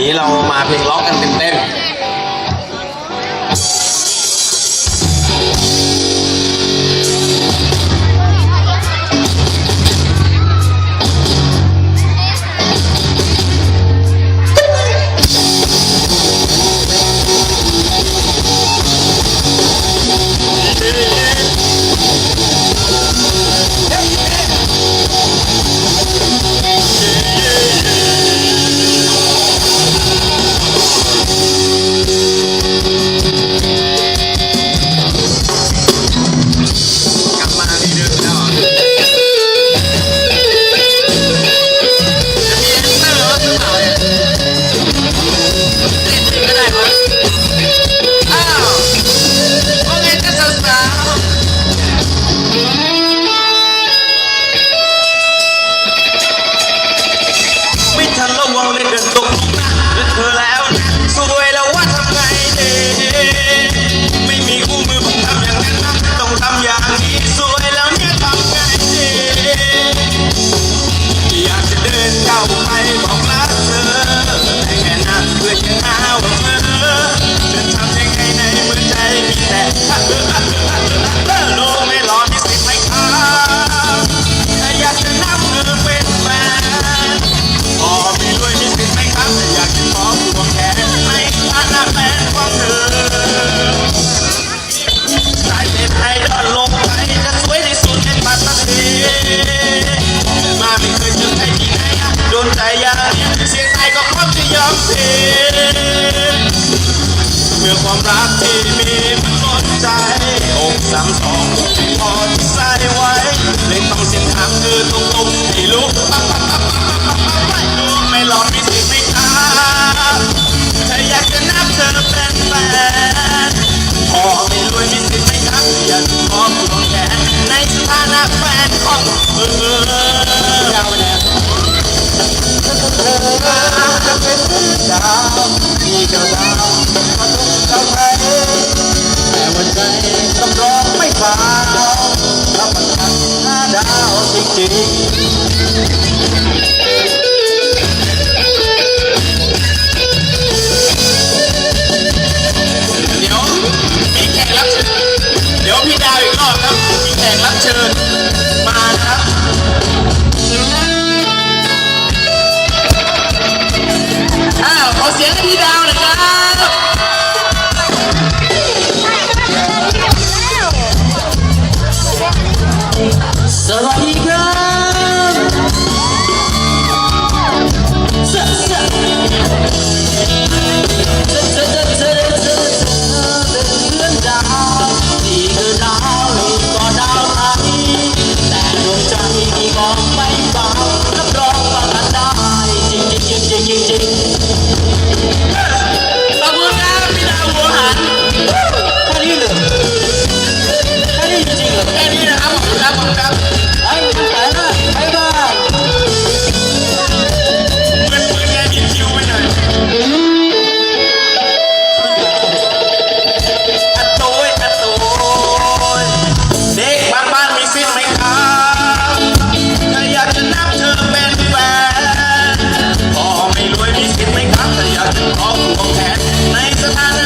นี้เรามาเพลงล็อกกันเต็มเต็ม ใจยังเสียใจก็พร้อมจะยอมเสียเมื่อความรักที่มีมันหมดใจอกสามสองพอที่ใส่ไว้เลยต้องเสียงทางคือตรงตรงให้ลุกปักปักปักปัไม่หลอกไม่สิไม่ท้าเธออยากจะนับเธอเป็นแฟนพอไม่รวยไม่สิไม่ทักอย่าขอคุณแค่ในสถานะแฟนของเธอ เธอจะเป็นดาวที่จ้ดาวมาทุกทำไมแต่วันใจต้องรองไม่ฟ้ารับประกันห้าดาวจริง down ถ้าอยากจะนับเธอเป็นแฟนพอไม่รวยมีสิทธิ์ไม่ค้าถ้าอยากจะขอควงแขนในสถาน